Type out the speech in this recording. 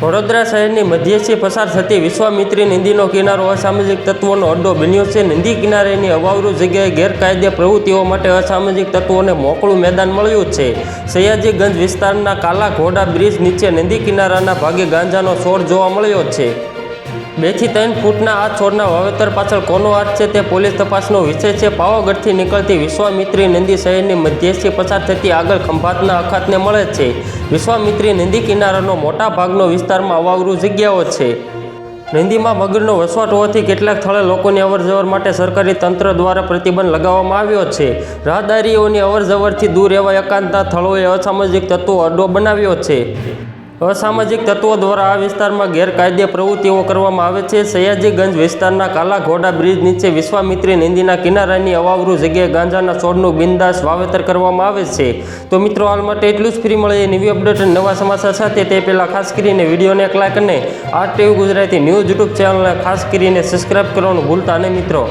વડોદરા શહેરની મધ્યથી પસાર થતી વિશ્વામિત્રી નદીનો કિનારો અસામાજિક તત્વોનો અડ્ડો બન્યો છે. નદી કિનારેની અવાવરૂ જગ્યાએ ગેરકાયદે પ્રવૃત્તિઓ માટે અસામાજિક તત્વોને મોકળું મેદાન મળ્યું છે. સયાજીગંજ વિસ્તારના કાલા ઘોડા બ્રિજ નીચે નદી કિનારાના ભાગે ગાંજાનો છોડ જોવા મળ્યો છે. બેથી ત્રણ ફૂટના આ છોડના વાવેતર પાછળ કોનો હાથ છે તે પોલીસ તપાસનો વિષય છે. પાવાગઢથી નીકળતી વિશ્વામિત્રી નદી શહેરની મધ્યથી પસાર થતી આગળ ખંભાતના અખાતને મળે છે. વિશ્વામિત્રી નદી કિનારાનો મોટા ભાગનો વિસ્તારમાં અવાવરૂ જગ્યાઓ છે. નદીમાં મગરનો વસવાટ હોવાથી કેટલાક સ્થળે લોકોની અવરજવર માટે સરકારી તંત્ર દ્વારા પ્રતિબંધ લગાવવામાં આવ્યો છે. રાહદારીઓની અવરજવરથી દૂર એવા એકાંતના સ્થળોએ અસામાજિક તત્વો અડ્ડો બનાવ્યો છે. અસામાજિક તત્વો દ્વારા આ વિસ્તારમાં ગેરકાયદે પ્રવૃત્તિઓ કરવામાં આવે છે. સયાજીગંજ વિસ્તારના કાલા ઘોડા બ્રિજ નીચે વિશ્વામિત્રી નદીના કિનારાની અવાવરૂ જગ્યાએ ગાંજાના છોડનું બિંદાસ વાવેતર કરવામાં આવે છે. તો મિત્રો, હાલ માટે એટલું જ. ફ્રી મળે એ નવી અપડેટ અને નવા સમાચાર સાથે. તે પહેલાં ખાસ કરીને વિડીયોને એક લાઈક અને R TV Gujarati news YouTube ચેનલને ખાસ કરીને સબસ્ક્રાઈબ કરવાનું ભૂલતા નહીં મિત્રો.